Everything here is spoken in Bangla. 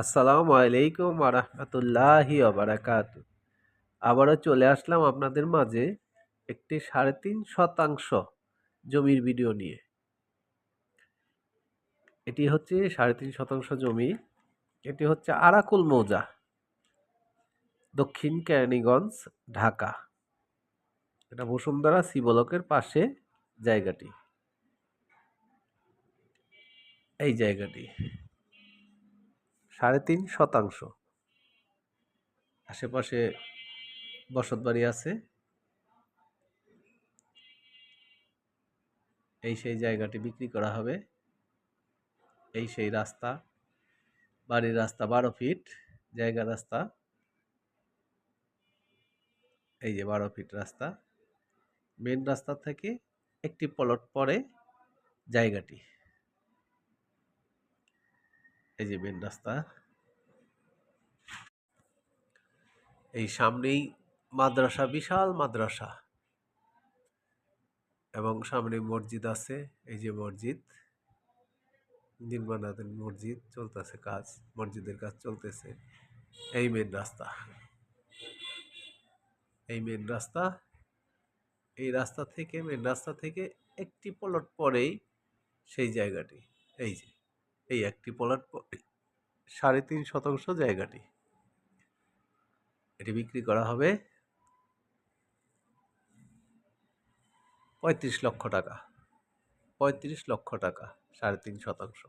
আসসালামু আলাইকুম আরহামতুল্লাহি আবরাকাত আবারও চলে আসলাম আপনাদের মাঝে একটি সাড়ে তিন শতাংশ জমির ভিডিও নিয়ে। এটি হচ্ছে সাড়ে তিন শতাংশ জমি। এটি হচ্ছে আরাকুল মৌজা, দক্ষিণ কেরানীগঞ্জ, ঢাকা। এটা বসুন্ধরা সিবলকের পাশে জায়গাটি। এই জায়গাটি। সাড়ে তিন শতাংশ। আশেপাশে বসত বাড়ি আছে। এই সেই জায়গাটি বিক্রি করা হবে। এই সেই রাস্তা, বাড়ির রাস্তা বারো ফিট, জায়গা রাস্তা। এই যে বারো ফিট রাস্তা। মেন রাস্তা থেকে একটি প্লট পরে জায়গাটি। এই যে মেন রাস্তা। এই সামনেই মাদ্রাসা, বিশাল মাদ্রাসা। এবং সামনে মসজিদ আছে, এই যে মসজিদ। নির্মাণাধীন মসজিদ চলতেছে কাজ, মসজিদের কাজ চলতেছে। এই মেন রাস্তা। এই মেন রাস্তা, এই রাস্তা থেকে মেন রাস্তা থেকে একটি পলট পরেই সেই জায়গাটি। এই যে। এই একটি প্লট সাড়ে তিন শতাংশ জায়গাটি। এটি বিক্রি করা হবে পঁয়ত্রিশ লক্ষ টাকা। পঁয়ত্রিশ লক্ষ টাকা, সাড়ে তিন শতাংশ।